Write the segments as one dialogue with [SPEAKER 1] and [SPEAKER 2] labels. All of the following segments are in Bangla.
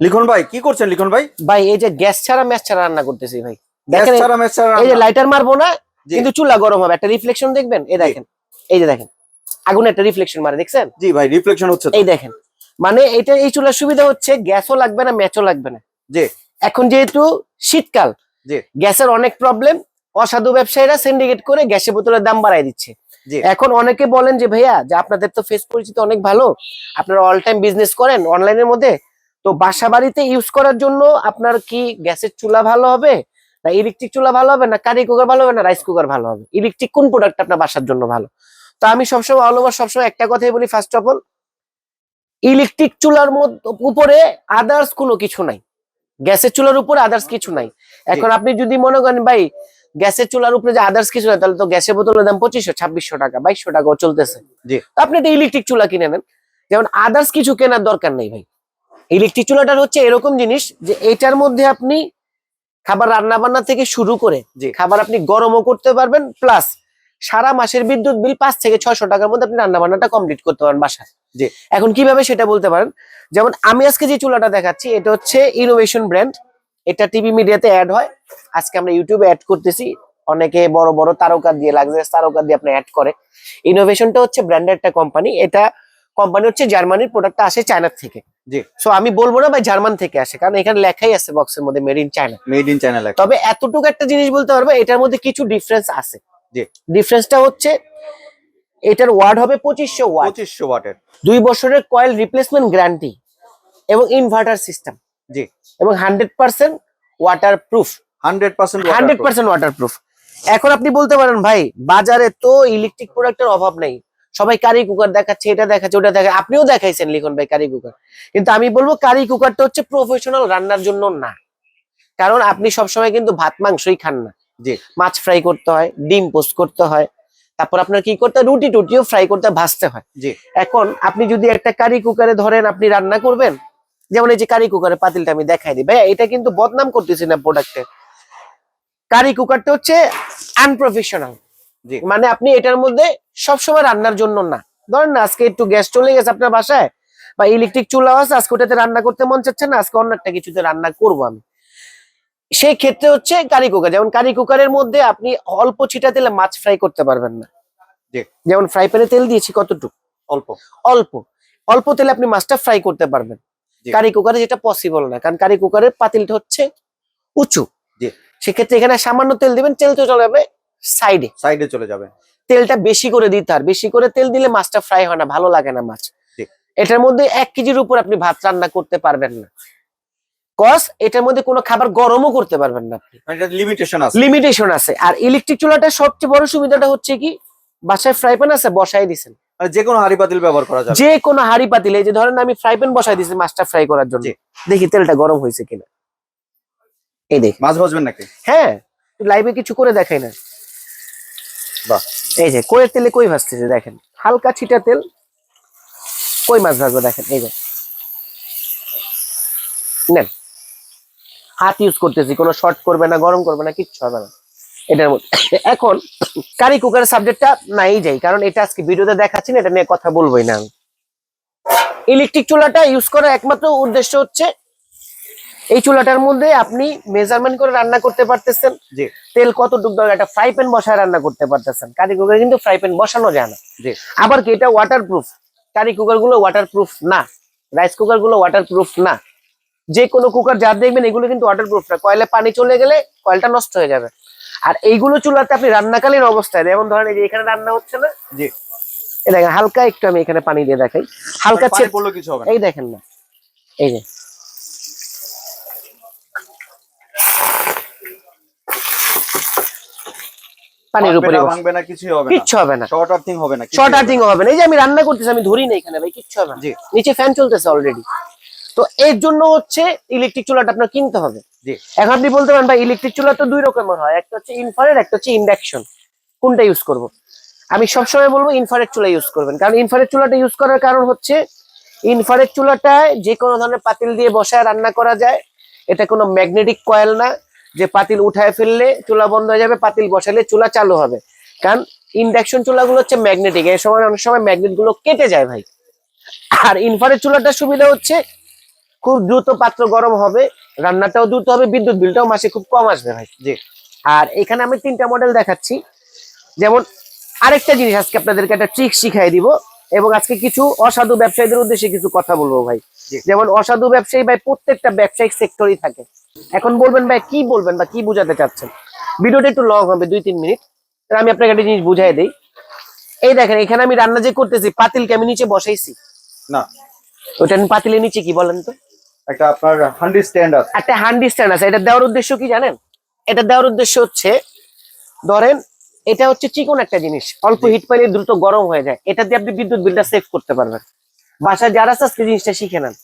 [SPEAKER 1] লিখন ভাই কি করছেন লিখন ভাই?
[SPEAKER 2] ভাই এই যে গ্যাস ছাড়া ম্যাচ ছাড়া রান্না করতেছি ভাই। দেখেন
[SPEAKER 1] ছাড়া ম্যাচ ছাড়া
[SPEAKER 2] এই যে লাইটার মারবো না কিন্তু চুলা গরম হবে। একটা রিফ্লেকশন দেখবেন? এই দেখেন। এই যে দেখেন। আগুন একটা রিফ্লেকশন মারে দেখছেন?
[SPEAKER 1] জি ভাই রিফ্লেকশন হচ্ছে
[SPEAKER 2] এই দেখেন। মানে এটা এই চুলার সুবিধা হচ্ছে গ্যাসও লাগবে না ম্যাচও লাগবে না।
[SPEAKER 1] জি।
[SPEAKER 2] এখন যেহেতু শীতকাল
[SPEAKER 1] জি।
[SPEAKER 2] গ্যাসের অনেক প্রবলেম অসাধু ব্যবসায়ীরা সিন্ডিকেট করে গ্যাসের বোতলের দাম বাড়ায় দিচ্ছে। এখন অনেকে বলেন যে ভাইয়া যে আপনাদের তো ফেস পরিচিতি অনেক ভালো আপনারা অল টাইম বিজনেস করেন অনলাইনের মধ্যে তো বাসা বাড়িতে ইউজ করার জন্য আপনার কি গ্যাসের চুলা ভালো হবে? না ইলেকট্রিক চুলা ভালো হবে? না কারি কুকার ভালো হবে? না রাইস কুকার ভালো হবে? ইলেকট্রিক কোন প্রোডাক্ট আপনার বাসার জন্য ভালো? তো আমি সবসময় অল ওভার সবসময় একটা কথাই বলি ফার্স্ট অফ অল ইলেকট্রিক চুলার মধ্যে উপরে আদার্স কোনো কিছু নাই। গ্যাসের চুলার উপরে আদার্স কিছু নাই। এখন আপনি যদি মনে করেন ভাই গ্যাসের চুলার উপরে যে আদার্স কিছু নাই তাহলে তো গ্যাসের বোতলের দাম পঁচিশশো ছাব্বিশশো টাকা বাইশশো টাকাও চলতেছে। আপনি একটা ইলেকট্রিক চুলা কিনে নেন। যেমন আদার্স কিছু কেনার দরকার নেই ভাই। ইলেকট্রিক চুলাটার হচ্ছে এরকম জিনিস যে এটার মধ্যে আপনি খাবার রান্না বান্না থেকে শুরু করে
[SPEAKER 1] জি।
[SPEAKER 2] খাবার আপনি গরমও করতে পারবেন প্লাস সারা মাসের বিদ্যুৎ বিল পাঁচ থেকে ছয়শো টাকার মধ্যে আপনি রান্না বান্নাটা কমপ্লিট করতে পারেন বাসায়।
[SPEAKER 1] জি।
[SPEAKER 2] এখন কীভাবে সেটা বলতে পারেন? যেমন আমি আজকে যে চুলাটা দেখাচ্ছি, এটা হচ্ছে ইনোভেশন ব্র্যান্ড এটা টিভি মিডিয়াতে অ্যাড হয়। আজকে আমরা ইউটিউবে অ্যাড করতেছি। অনেকে বড় বড় তারকা দিয়ে লাক্সারিয়াস তারকা দিয়ে আপনি অ্যাড করে। ইনোভেশনটা হচ্ছে ব্র্যান্ডের একটা কোম্পানি এটা কোম্পানি হচ্ছে জার্মানির প্রোডাক্টটা আসে চায়নার থেকে।
[SPEAKER 1] জি।
[SPEAKER 2] সো আমি বলব না ভাই জার্মান থেকে আসে কারণ এখানে লেখাই আছে বক্সের মধ্যে made in China
[SPEAKER 1] made in channel
[SPEAKER 2] তবে এতটুকু একটা জিনিস বলতে পারব এটার মধ্যে কিছু ডিফারেন্স আছে।
[SPEAKER 1] জি।
[SPEAKER 2] ডিফারেন্সটা হচ্ছে এটার ওয়ার্ড হবে পঁচিশশো ওয়াট
[SPEAKER 1] পঁচিশশো ওয়াটের।
[SPEAKER 2] দুই বছরের কয়েল রিপ্লেসমেন্ট গ্যারান্টি এবং ইনভার্টার সিস্টেম
[SPEAKER 1] জি।
[SPEAKER 2] এবং hundred percent waterproof
[SPEAKER 1] hundred percent
[SPEAKER 2] hundred percent waterproof এখন আপনি বলতে পারেন ভাই বাজারে তো ইলেকট্রিক প্রোডাক্টের অভাব নেই। সবাই কারি কুকার দেখাচ্ছে এটা দেখাচ্ছে ওটা দেখা আপনিও দেখাইছেন লিখন ভাই কারি কুকার কিন্তু আমি বলব কারি কুকারটা হচ্ছে প্রফেশনাল রান্নার জন্য না। কারণ আপনি সবসময় কিন্তু ভাত মাংসই খান না।
[SPEAKER 1] জি।
[SPEAKER 2] মাছ ফ্রাই করতে হয় ডিম পোস্ট করতে হয়। তারপর আপনার কি করতে রুটি টুটিও ফ্রাই করতে ভাজতে হয়।
[SPEAKER 1] জি।
[SPEAKER 2] এখন আপনি যদি একটা কারি কুকারে ধরেন আপনি রান্না করবেন যেমন এই যে কারি কুকারে পাতিলটা আমি দেখাই দিই। ভাইয়া এটা কিন্তু বদনাম করতেছি না প্রোডাক্টের কারি কুকারটা হচ্ছে আনপ্রফেশনাল। মানে আপনি এটার মধ্যে সবসময় রান্নার জন্য না। ধরেন না আজকে একটু গ্যাস চলে গেছে আপনার বাসায় বা ইলেকট্রিক চুলা আছে আজকে ওটাতে রান্না করতে মন চাচ্ছে না আজকে অন্য একটা কিছুতে রান্না করব আমি। সেই ক্ষেত্রে হচ্ছে কারি কুকার যেমন কারি কুকারের মধ্যে আপনি অল্প ছিটা তেলে মাছ ফ্রাই করতে পারবেন না। যেমন ফ্রাই প্যানে তেল দিয়েছি কতটুকু?
[SPEAKER 1] অল্প।
[SPEAKER 2] অল্প। অল্প তেলে আপনি মাছটা ফ্রাই করতে পারবেন। কারি কুকারে যেটা পসিবল না কারণ কারি কুকারের পাতিলটা হচ্ছে উঁচু। সেক্ষেত্রে এখানে সামান্য তেল দিবেন তেল তো চলে যাবে সাইডে
[SPEAKER 1] সাইডে চলে যাবে।
[SPEAKER 2] তেলটা বেশি করে দিতে হয় বেশি করে তেল দিলে মাছটা ফ্রাই হয় না ভালো লাগে না মাছ। এটার মধ্যে এক কেজির উপর আপনি ভাত রান্না করতে পারবেন না। কস এটার মধ্যে কোনো খাবার গরমও করতে পারবেন না আপনি।
[SPEAKER 1] মানে লিমিটেশন আছে।
[SPEAKER 2] লিমিটেশন আছে। আর ইলেকট্রিক চুলাটা সবচেয়ে বড় সুবিধাটা হচ্ছে কি? বাসায় ফ্রাই প্যান আছে বসাই দিছেন।
[SPEAKER 1] মানে যে কোনো হাড়ি পাতিল ব্যবহার করা যাবে।
[SPEAKER 2] যে কোনো হাড়ি পাতিল এই যে ধরেন আমি ফ্রাই প্যান বসাই দিয়েছি মাছটা ফ্রাই করার জন্য। দেখি তেলটা গরম হয়েছে কিনা। এই দেখ।
[SPEAKER 1] মাছ ভাজবেন নাকি?
[SPEAKER 2] হ্যাঁ। লাইভে কিছু করে দেখাই না।
[SPEAKER 1] বাহ।
[SPEAKER 2] এই যে কইয়ের তেলে কই ভাজতেছে দেখেন? হালকা ছিটা তেল, কই মাছ ভাজবো দেখেন? এই যে। নেন। হাত ইউজ করতেছি, কোনো শর্ট করবে না, গরম করবে না, কিচ্ছু হবে না। এটার মধ্যে। এখন কারি কুকারের সাবজেক্টটা নাই যাই, কারণ এটা আজকে ভিডিওতে দেখাচ্ছি না, এটা নিয়ে কথা বলবোই না ইলেকট্রিক চুলাটা ইউজ করার একমাত্র উদ্দেশ্য হচ্ছে এই চুলাটার মধ্যে আপনি মেজারমেন্ট করে রান্না করতে পারতেছেন।
[SPEAKER 1] জি।
[SPEAKER 2] তেল কতটুকু দরকার? একটা ফ্রাই প্যান বসায় রান্না করতে পারতেছেন। কারি কুকারে কিন্তু ফ্রাই প্যান বসানো যায় না।
[SPEAKER 1] জি।
[SPEAKER 2] আবার কি এটা ওয়াটার প্রুফ কারি কুকারগুলো ওয়াটার প্রুফ না। রাইস কুকারগুলো ওয়াটার প্রুফ না। যে কোনো কুকার যা দেখবেন এগুলো কিন্তু ওয়াটার প্রুফ না। কয়লে পানি চলে গেলে কয়েলটা নষ্ট হয়ে যাবে। আর এইগুলো চুলাতে আপনি রান্নাকালীন অবস্থায় যেমন ধরেন এই যে এখানে রান্না হচ্ছে না?
[SPEAKER 1] জি।
[SPEAKER 2] এই দেখেন হালকা একটু আমি এখানে পানি দিয়ে দেখাই। হালকা ছে-
[SPEAKER 1] পড়লেও কিছু হবে না।
[SPEAKER 2] এই দেখেন না। এই যে। পানির উপরে
[SPEAKER 1] ভাঙবে না কিছুই হবে না।
[SPEAKER 2] কিচ্ছু হবে না।
[SPEAKER 1] শর্ট আর্থিং হবে না
[SPEAKER 2] শর্ট আর্থিং হবে না। এই যে আমি রান্না করতেছি আমি ধরি না এখানে ভাই কিচ্ছু হবে না। নিচে ফ্যান চলতেছে অলরেডি তো এর জন্য হচ্ছে ইলেকট্রিক চুলাটা আপনার কিনতে হবে।
[SPEAKER 1] জি।
[SPEAKER 2] এখন আপনি বলতে পারেন ভাই ইলেকট্রিক চুলা তো দুই রকমের হয়। একটা হচ্ছে ইনফারেট একটা হচ্ছে ইন্ডাকশন কোনটা ইউজ করব? আমি সবসময় বলব ইনফারেট চুলা ইউজ করবেন। কারণ ইনফারেট চুলাটা ইউজ করার কারণ হচ্ছে ইনফারেট চুলাটায় যে কোনো ধরনের পাতিল দিয়ে বসায় রান্না করা যায়। এটা কোনো ম্যাগনেটিক কয়েল না। যে পাতিল উঠায় ফেললে চুলা বন্ধ হয়ে যাবে পাতিল বসালে চুলা চালু হবে। কারণ ইন্ডাকশন চুলাগুলো হচ্ছে ম্যাগনেটিক এই সময় অনেক সময় ম্যাগনেটগুলো কেটে যায় ভাই। আর ইনফারেট চুলাটার সুবিধা হচ্ছে খুব দ্রুত পাত্র গরম হবে রান্নাটাও দ্রুত হবে বিদ্যুৎ বিলটাও মাসে খুব কম আসবে ভাই
[SPEAKER 1] জি।
[SPEAKER 2] আর এখানে আমি তিনটা মডেল দেখাচ্ছি। যেমন আরেকটা জিনিস আজকে আপনাদেরকে একটা ট্রিক শিখাই দিব এবং আজকে কিছু অসাধু ব্যবসায়ীদের উদ্দেশ্যে কিছু কথা বলব ভাই। যেমন অসাধু ব্যবসায়ী ভাই প্রত্যেকটা ব্যবসায়িক সেক্টরই থাকে। এখন বলবেন ভাই কি বলবেন বা কি বুঝাতে চাচ্ছেন? ভিডিওটা একটু লং হবে দুই তিন মিনিট। আমি আপনাকে একটা জিনিস বুঝাই দেই। এই দেখেন এখানে আমি রান্না যে করতেছি পাতিলকে আমি নিচে বসাইছি।
[SPEAKER 1] না।
[SPEAKER 2] ওটা আমি পাতিলের নিচে কি বলেন তো?
[SPEAKER 1] একটা আপনার হান্ড্রেড স্ট্যান্ড আছে।
[SPEAKER 2] একটা হান্ডি স্ট্যান্ড আছে। এটা দেওয়ার উদ্দেশ্য কি জানেন? এটা দেওয়ার উদ্দেশ্য হচ্ছে ধরেন এটা হচ্ছে চিকন একটা জিনিস। অল্প হিট পাইলে দ্রুত গরম হয়ে যায়। এটা দিয়ে আপনি বিদ্যুৎ বিলটা সেভ করতে পারবেন। বাসায় যারা আছে জিনিসটা শিখে নেন।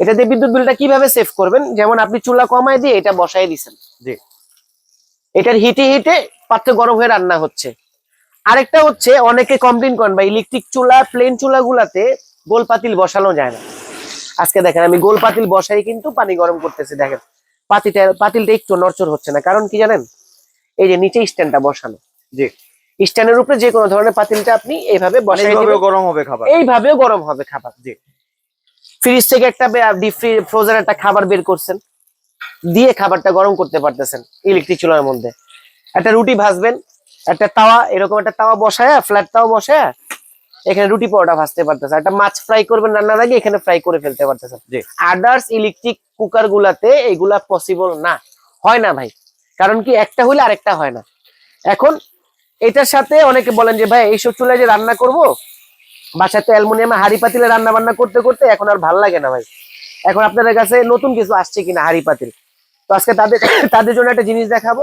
[SPEAKER 2] এটা দিয়ে বিদ্যুৎ বিলটা কীভাবে সেভ করবেন? যেমন আপনি চুলা কমায় দিয়ে এটা বসাই দিছেন।
[SPEAKER 1] জি।
[SPEAKER 2] এটার হিটে হিটে পাত্র গরম হয়ে রান্না হচ্ছে। আরেকটা হচ্ছে অনেকে কমপ্লেন করেন বা ইলেকট্রিক চুলা প্লেন চুলা গুলাতে গোল পাতিল বসানো যায় না। আজকে দেখেন আমি গোল পাতিল বসাই কিন্তু পানি গরম করতেছি দেখেন। পাতিটা পাতিলটা একটু নড়চড় হচ্ছে না। কারণ কি জানেন? এই যে নিচে স্ট্যান্ডটা বসানো।
[SPEAKER 1] জি।
[SPEAKER 2] স্ট্যান্ডের উপরে যে কোনো ধরনের পাতিলটা আপনি এইভাবে বসাই
[SPEAKER 1] গরম হবে খাবার।
[SPEAKER 2] এইভাবেও গরম হবে খাবার।
[SPEAKER 1] জি।
[SPEAKER 2] ফ্রিজ থেকে একটা ডিপ ফ্রোজেন একটা খাবার বের করছেন দিয়ে খাবারটা গরম করতে পারতেছেন ইলেকট্রিক চুলার মধ্যে। একটা রুটি ভাজবেন একটা তাওয়া এরকম একটা তাওয়া বসায় ফ্ল্যাট তাওয়া বসায় এখানে রুটি পরোটা ভাজতে পারতেছেন। একটা মাছ ফ্রাই করবেন রান্নার আগে এখানে ফ্রাই করে ফেলতে পারতেছেন। আদার্স ইলেকট্রিক কুকার গুলাতে এগুলা পসিবল না। হয় না ভাই। কারণ কি একটা হলে আরেকটা হয় না। এখন এটার সাথে অনেকে বলেন যে ভাই এইসব চুলায় যে রান্না করব বাসাতে অ্যালুমিনিয়ামে হাড়ি পাতিলে রান্না বান্না করতে করতে এখন আর ভালো লাগে না ভাই। এখন আপনাদের কাছে নতুন কিছু আসছে কিনা হাড়ি পাতিল? তো আজকে তাদের তাদের জন্য একটা জিনিস দেখাবো।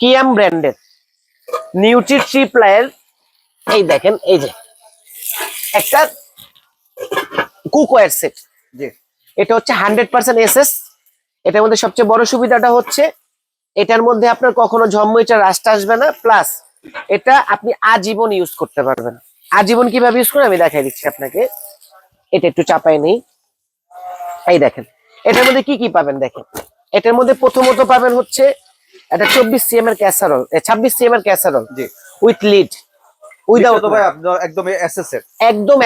[SPEAKER 2] কিয়াম ব্র্যান্ডের নিউট্রি থ্রি প্লায়ের। এই দেখেন এই যে। একটা কুকওয়্যার সেট।
[SPEAKER 1] জি।
[SPEAKER 2] এটা হচ্ছে হান্ড্রেড পার্সেন্ট এসএস। এটার মধ্যে সবচেয়ে বড় সুবিধাটা হচ্ছে এটার মধ্যে আপনার কখনো জন্মইটা রাস্ট আসবে না। প্লাস এটা আপনি আজীবন ইউজ করতে পারবেন। আজীবন কীভাবে ইউজ করে আমি দেখাই দিচ্ছি আপনাকে। এটা একটু চাপাই নেই। এই দেখেন এটার মধ্যে কি কি পাবেন দেখেন? এটার মধ্যে প্রথমত পাবেন হচ্ছে এটা চব্বিশ সিএম এর ক্যাসারল ছাব্বিশ সিএম এর ক্যাসারল
[SPEAKER 1] জি।
[SPEAKER 2] উইথ লিড উইদাউট
[SPEAKER 1] একদম
[SPEAKER 2] একদম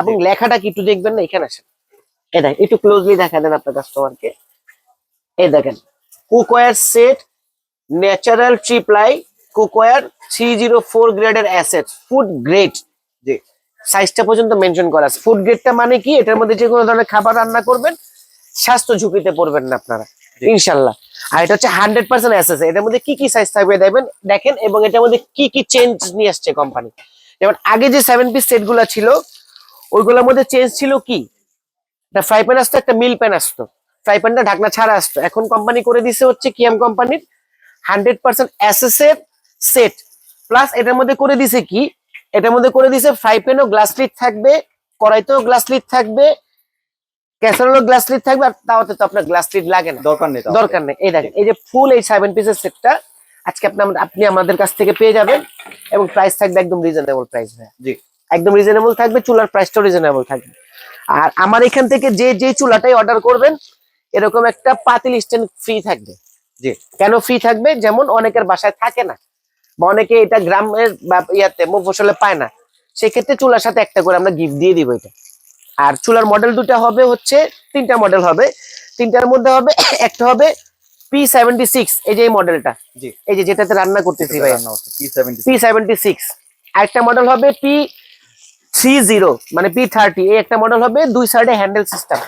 [SPEAKER 2] এবং লেখাটা কি একটু দেখবেন না এখানে আসেন। এই দেখেন একটু ক্লোজলি দেখা দেন আপনার কাস্টমারকে এই দেখেন cookware set natural triply cookware three zero four গ্রেডের অ্যাসেট ফুড গ্রেড
[SPEAKER 1] জি।
[SPEAKER 2] সাইজটা পর্যন্ত মেনশন করা আছে। ফুড গ্রেডটা মানে কি? এটার মধ্যে যে কোনো ধরনের খাবার রান্না করবেন স্বাস্থ্য ঝুঁকিতে পড়বেন না আপনারা। ইনশাল্লাহ। আর এটা হচ্ছে হান্ড্রেড পার্সেন্ট এসএস এটার মধ্যে কি কি সাইজ থাকবে দেখবেন? দেখেন এবং এটার মধ্যে কি কি চেঞ্জ নিয়ে আসছে কোম্পানি যেমন আগে যে সেভেন পিস সেটগুলা ছিল ওইগুলোর মধ্যে চেঞ্জ ছিল কি? একটা ফ্রাই প্যান আসতো একটা মিল প্যান আসতো। ফ্রাই প্যানটা ঢাকনা ছাড়া আসতো। এখন কোম্পানি করে দিছে হচ্ছে কিয়াম কোম্পানির হান্ড্রেড পার্সেন্ট এর সেট প্লাস এটার মধ্যে করে দিছে কি? এটার মধ্যে করে দিছে ফ্রাই প্যানও গ্লাস লিড থাকবে কড়াইতেও গ্লাস লিড থাকবে ক্যাসারোলও গ্লাস লিড থাকবে আর তাওতে তো আপনার গ্লাস লিড লাগে না।
[SPEAKER 1] দরকার নেই
[SPEAKER 2] দরকার নেই। এই দেখেন এই যে ফুল এই সেভেন পিসের সেটটা আজকে আপনি আপনি আমাদের কাছ থেকে পেয়ে যাবেন এবং প্রাইস থাকবে একদম রিজনেবল প্রাইস
[SPEAKER 1] জি।
[SPEAKER 2] একদম রিজনেবল থাকবে চুলার প্রাইসটাও রিজনেবল থাকবে। আর আমার এখান থেকে যে যে চুলাটাই অর্ডার করবেন এরকম একটা পাতিল স্ট্যান্ড ফ্রি থাকবে।
[SPEAKER 1] জি।
[SPEAKER 2] কেন ফ্রি থাকবে? যেমন অনেকের বাসায় থাকে না বা অনেকে এটা গ্রামের বা ইয়াতে মফসলে পায় না সেক্ষেত্রে চুলার সাথে একটা করে আমরা গিফট দিয়ে দিব এটা। আর চুলার মডেল দুটা হবে হচ্ছে তিনটা মডেল হবে। তিনটার মধ্যে হবে একটা হবে পি সেভেন্টি সিক্স এই যে এই মডেলটা এই যে যেটাতে রান্না করতেছি ভাই
[SPEAKER 1] রান্না হচ্ছে P70
[SPEAKER 2] পি সেভেন্টি সিক্স আরেকটা মডেল হবে পি থ্রি জিরো মানে পি থার্টি এই একটা মডেল হবে দুই সাইডে হ্যান্ডেল সিস্টেম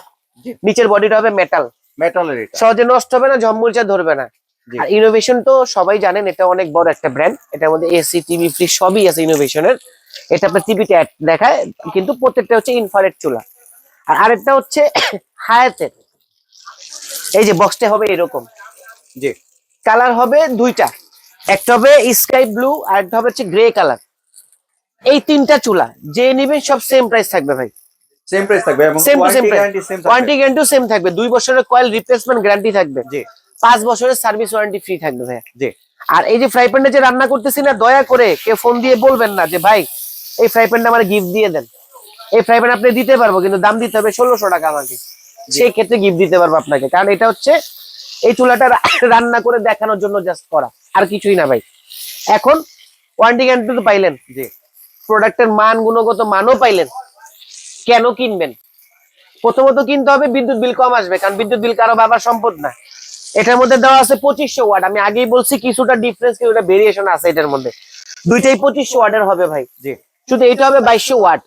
[SPEAKER 2] নিচের বডিটা হবে মেটাল
[SPEAKER 1] মেটালের
[SPEAKER 2] সহজে নষ্ট হবে না ঝম্মুলচা ধরবে না। আর ইনোভেশন তো সবাই জানেন এটা অনেক বড় একটা ব্র্যান্ড এটার মধ্যে এসি টিভি ফ্রিজ সবই আছে ইনোভেশনের এটা আপনার টিভিতে দেখায় কিন্তু প্রত্যেকটা হচ্ছে ইনফারেট চুলা। আর আরেকটা হচ্ছে হায়াতের এই যে বক্সটা হবে এরকম।
[SPEAKER 1] জি।
[SPEAKER 2] কালার হবে দুইটা। একটা হবে স্কাই ব্লু আর একটা হবে হচ্ছে গ্রে কালার এই তিনটা চুলা যে নিবেন সব সেম প্রাইস থাকবে ভাই।
[SPEAKER 1] সেম প্রাইস থাকবে এবং
[SPEAKER 2] same same
[SPEAKER 1] warranty
[SPEAKER 2] price
[SPEAKER 1] guarantee same থাকবে।
[SPEAKER 2] ওয়ারেন্টি গ্যারান্টি সেম থাকবে। দুই বছরের কয়েল রিপ্লেসমেন্ট গ্যারান্টি থাকবে।
[SPEAKER 1] জি।
[SPEAKER 2] পাঁচ বছরের সার্ভিস ওয়ারেন্টি ফ্রি থাকবে ভাই
[SPEAKER 1] জি।
[SPEAKER 2] আর এই যে ফ্রাই প্যানটা যে রান্না করতেছি না দয়া করে কে ফোন দিয়ে বলবেন না যে ভাই এই ফ্রাই প্যানটা আমার গিফট দিয়ে দেন। এই ফ্রাই প্যান আপনি দিতে পারব কিন্তু দাম দিতে হবে ষোলোশো টাকা আমাকে। সেই ক্ষেত্রে গিফট দিতে পারব আপনাকে কারণ এটা হচ্ছে এই চুলাটা রান্না করে দেখানোর জন্য জাস্ট করা আর কিছুই না ভাই। এখন ওয়ারেন্টি গ্যারান্টি তো পাইলেন।
[SPEAKER 1] জি।
[SPEAKER 2] প্রোডাক্টের মান গুণগত মানও পাইলেন। কেন কিনবেন? প্রথমত কিনতে হবে বিদ্যুৎ বিল কম আসবে কারণ বিদ্যুৎ বিল কারও বাবার সম্পদ না। এটার মধ্যে দেওয়া আছে পঁচিশশো ওয়াট। আমি আগেই বলছি কিছুটা ডিফারেন্স কিছুটা ভেরিয়েশন আছে এটার মধ্যে। দুইটাই পঁচিশশো ওয়াটের হবে ভাই।
[SPEAKER 1] জি।
[SPEAKER 2] শুধু এটা হবে বাইশশো ওয়াট।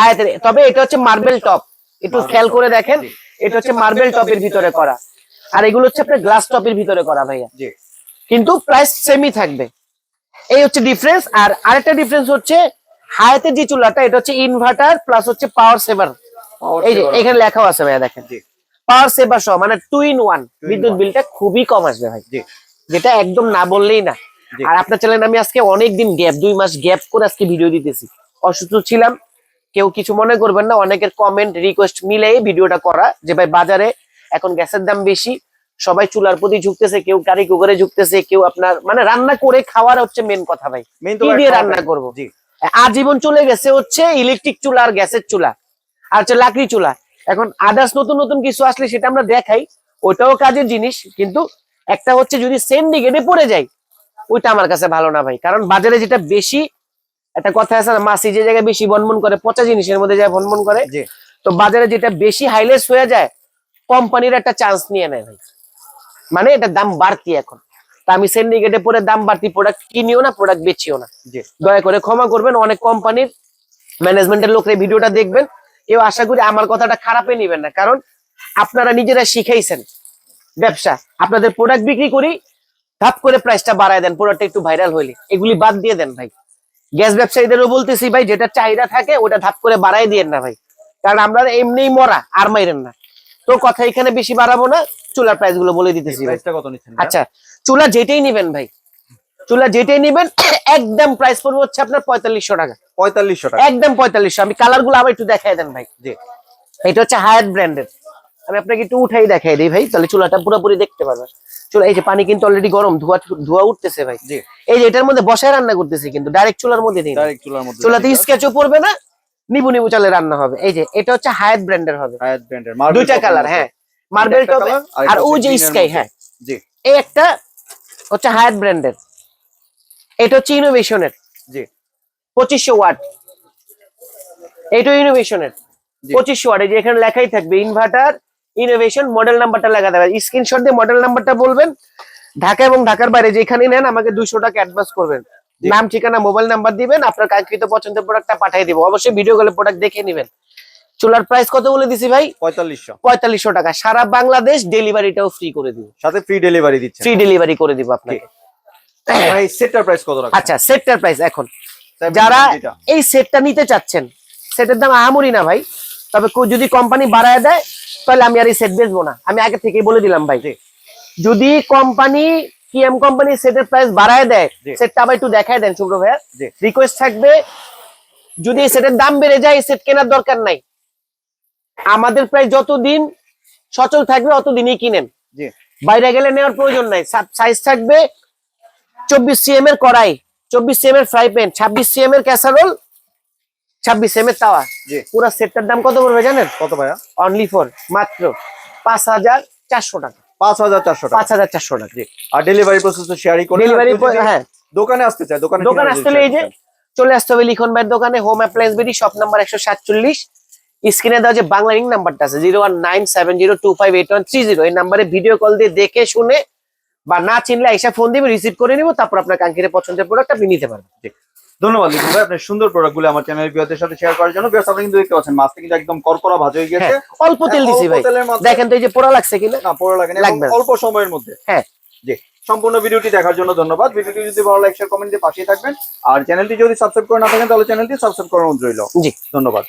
[SPEAKER 2] আয়াতের তবে এটা হচ্ছে মার্বেল টপ একটু খেয়াল করে দেখেন এটা হচ্ছে মার্বেল টপের ভিতরে করা। আর এগুলো হচ্ছে আপনার গ্লাস টপের ভিতরে করা ভাইয়া। কিন্তু প্রাইস সেমই থাকবে। এই হচ্ছে ডিফারেন্স আর আরেকটা ডিফারেন্স হচ্ছে হায়াতের যে চুলাটা এটা হচ্ছে ইনভার্টার প্লাস হচ্ছে পাওয়ার সেভার এই যে এখানে লেখাও আছে ভাইয়া দেখেন।
[SPEAKER 1] জি।
[SPEAKER 2] পাওয়ার সেভার সহ মানে টু ইন ওয়ান বিদ্যুৎ বিলটা খুবই কম আসবে ভাই। যেটা একদম না বললেই না। আর আপনার চ্যানেল আমি আজকে অনেক দিন গ্যাপ দুই মাস গ্যাপ করে আজকে ভিডিও দিতেছি। অসুস্থ ছিলাম কেউ কিছু মনে করবেন না অনেকের কমেন্ট রিকোয়েস্ট মিলে ভিডিওটা করা যে ভাই বাজারে এখন গ্যাসের দাম বেশি সবাই চুলার প্রতি ঝুঁকতেছে কেউ গাড়ি কুকারে ঝুঁকতেছে কেউ আপনার মানে রান্না করে খাওয়ার হচ্ছে মেন কথা ভাই। কি দিয়ে রান্না। করব?
[SPEAKER 1] জি।
[SPEAKER 2] আজীবন চলে গেছে হচ্ছে ইলেকট্রিক চুলা আর গ্যাসের চুলা আর হচ্ছে লাকড়ি চুলা। এখন আদার্স নতুন নতুন কিছু আসলে সেটা আমরা দেখাই ওটাও কাজের জিনিস কিন্তু একটা হচ্ছে যদি সেন্ডিকেটে পড়ে যায় ওইটা আমার কাছে ভালো না ভাই। কারণ বাজারে যেটা বেশি একটা কথা আছে না মাসি যে জায়গায় বেশি বনবন করে পচা জিনিসের মধ্যে যায় বনবন করে তো বাজারে যেটা বেশি হাইলেস হয়ে যায় কোম্পানির একটা চান্স নিয়ে নেয় ভাই। মানে এটা দাম বাড়তি এখন। তা আমি সেন্ডিকেটে পরে দাম বাড়তি প্রোডাক্ট কিনিও না প্রোডাক্ট বেচিও না। দয়া করে ক্ষমা করবেন অনেক কোম্পানির ম্যানেজমেন্টের লোকরা ভিডিওটা দেখবেন। কেউ আশা করি আমার কথাটা খারাপে নিবেন না। কারণ আপনারা নিজেরা শিখাইছেন ব্যবসা। আপনাদের প্রোডাক্ট বিক্রি করি ধাপ করে প্রাইসটা বাড়ায় দেন প্রোডাক্টটা একটু ভাইরাল হইলে। এগুলি বাদ দিয়ে দেন ভাই। গ্যাস ব্যবসায়ীদেরও বলতেছি ভাই যেটা চাহিদা থাকে ওটা ধাপ করে বাড়াই দিয়েন না ভাই। কারণ আমরা এমনিই মরা আর মাইরেন না। তো কথা এখানে বেশি বাড়াবো না চুলার প্রাইসগুলো বলে দিতেছি? আচ্ছা চুলা যেটাই নিবেন ভাই চুলা যেটাই নিবেন একদম প্রাইস পড়বে হচ্ছে আপনার পঁয়তাল্লিশশো টাকা।
[SPEAKER 1] পঁয়তাল্লিশশো টাকা।
[SPEAKER 2] একদম পঁয়তাল্লিশশো। আমি কালারগুলো আবার একটু দেখাই দেন ভাই।
[SPEAKER 1] জি।
[SPEAKER 2] এটা হচ্ছে হায়ার ব্র্যান্ডের আমি আপনাকে একটু উঠাই দেখাই দিই ভাই তাহলে চুলাটা পুরোপুরি দেখতে পারবেন। চুলা এই যে পানি কিন্তু অলরেডি গরম ধোয়া ধোয়া উঠতেছে ভাই।
[SPEAKER 1] জি।
[SPEAKER 2] এই যে এটার মধ্যে বসায় রান্না করতেছি কিন্তু ডাইরেক্ট চুলার মধ্যে দিই।
[SPEAKER 1] ডাইরেক্ট চুলার মধ্যে
[SPEAKER 2] চুলাতে স্কেচও পড়বে না নিবু নিবু চালে রান্না হবে। এই যে এটা হচ্ছে হায়ার ব্র্যান্ডের হবে।
[SPEAKER 1] হায়াত ব্র্যান্ডের
[SPEAKER 2] দুইটা কালার হ্যাঁ। মার্বেল টপ
[SPEAKER 1] আর
[SPEAKER 2] ওই যে স্কাই হ্যাঁ।
[SPEAKER 1] জি।
[SPEAKER 2] এই একটা হচ্ছে হায়াত ব্র্যান্ডের এটা হচ্ছে ইনোভেশনের
[SPEAKER 1] জি।
[SPEAKER 2] পঁচিশশো ওয়াট। এটা ইনোভেশনের। পঁচিশশো ওয়াট এই যে এখানে লেখাই থাকবে ইনভার্টার ইনোভেশন মডেল নাম্বারটা লেখা দেবে স্ক্রিনশট দিয়ে মডেল নাম্বারটা বলবেন। ঢাকা এবং ঢাকার বাইরে যেখানে নেন আমাকে দুশো টাকা অ্যাডভান্স করবেন নাম ঠিকানা মোবাইল নাম্বার দিবেন আপনার কাঙ্ক্ষিত পছন্দের প্রোডাক্টটা পাঠিয়ে দিব। অবশ্যই ভিডিও কলে প্রোডাক্ট দেখে নেবেন। চুলার প্রাইস কত বলে দিছি ভাই?
[SPEAKER 1] পঁয়তাল্লিশশো।
[SPEAKER 2] পঁয়তাল্লিশশো টাকা। সারা বাংলাদেশ ডেলিভারিটাও ফ্রি করে দিব।
[SPEAKER 1] সাথে ফ্রি ডেলিভারি দিচ্ছে
[SPEAKER 2] ফ্রি ডেলিভারি করে দিব আপনাকে।
[SPEAKER 1] ভাই সেটটার প্রাইস কত
[SPEAKER 2] আচ্ছা সেটটার প্রাইস এখন। যারা এই সেটটা নিতে চাচ্ছেন সেটের দাম আহামরি না ভাই। তবে যদি কোম্পানি বাড়ায় দেয় তাহলে আমি আর এই সেট বেচবো না। আমি আগে থেকেই বলে দিলাম ভাই। যদি কোম্পানি কিএম কোম্পানি সেটের প্রাইস বাড়ায় দেয় সেটটা আবার একটু দেখায় দেন শুভ্র ভাইয়া। রিকোয়েস্ট থাকবে যদি এই সেটের দাম বেড়ে যায় এই সেট কেনার দরকার নাই। আমাদের প্রায় যতদিন সচল থাকবে অতদিনই কিনেন। বাইরে গেলে নেওয়ার প্রয়োজন নাই। সাইজ থাকবে চব্বিশ সিএম এর কড়াই। চব্বিশ সিএম এর ফ্রাই প্যান ছাব্বিশ সিএম এর ক্যাসারোল ছাব্বিশ সিএম এর তাওয়া। পুরো সেটটার দাম কত পড়বে জানেন?
[SPEAKER 1] কত ভাইয়া?
[SPEAKER 2] অনলি ফর মাত্র পাঁচ হাজার চারশো টাকা।
[SPEAKER 1] পাঁচ হাজার চারশো টাকা।
[SPEAKER 2] পাঁচ হাজার চারশো টাকা।
[SPEAKER 1] আর ডেলিভারি প্রসেস তো শেয়ারই করে
[SPEAKER 2] ডেলিভারি হ্যাঁ।
[SPEAKER 1] দোকানে আসতে চাই দোকানে
[SPEAKER 2] আসতে হলে এই যে চলে আসতে হবে লিখন ভাইয়ের দোকানে home appliance BD shop number একশো সাতচল্লিশ। স্ক্রিনে দেওয়া যে বাংলা নাম্বারটা আছে zero one nine seven zero two five eight one three zero এই নাম্বারে ভিডিও কল দিয়ে দেখে শুনে বা না চিনলে এসে ফোন দিবে রিসিভ করে নিবো তারপর আপনার কাঙ্ক্ষিত পছন্দের প্রোডাক্ট আপনি নিতে পারবেন।
[SPEAKER 1] ধন্যবাদ লিখুন ভাই। আপনার সুন্দর প্রোডাক্টগুলো আমার চ্যানেলের ভিউয়ারদের সাথে শেয়ার করার জন্য। ভিউয়ার্স আপনি কিন্তু দেখতে পাচ্ছেন মাছটা কিন্তু একদম করকরা ভাজ হয়ে গেছে।
[SPEAKER 2] হ্যাঁ অল্প তেল দিছি ভাই। দেখেন তো এই যে পোড়া লাগছে কিনা?
[SPEAKER 1] না পড়া লাগে
[SPEAKER 2] না।
[SPEAKER 1] অল্প সময়ের মধ্যে।
[SPEAKER 2] হ্যাঁ।
[SPEAKER 1] জি সম্পূর্ণ ভিডিওটি দেখার জন্য ধন্যবাদ। ভিডিওটি যদি ভালো লাগে শেয়ার কমেন্ট দিয়ে পাশে থাকবেন। আর চ্যানেলটি যদি সাবস্ক্রাইব করে না থাকেন তাহলে চ্যানেলটি সাবস্ক্রাইব করার অনুরোধ রইল।
[SPEAKER 2] জি।
[SPEAKER 1] ধন্যবাদ।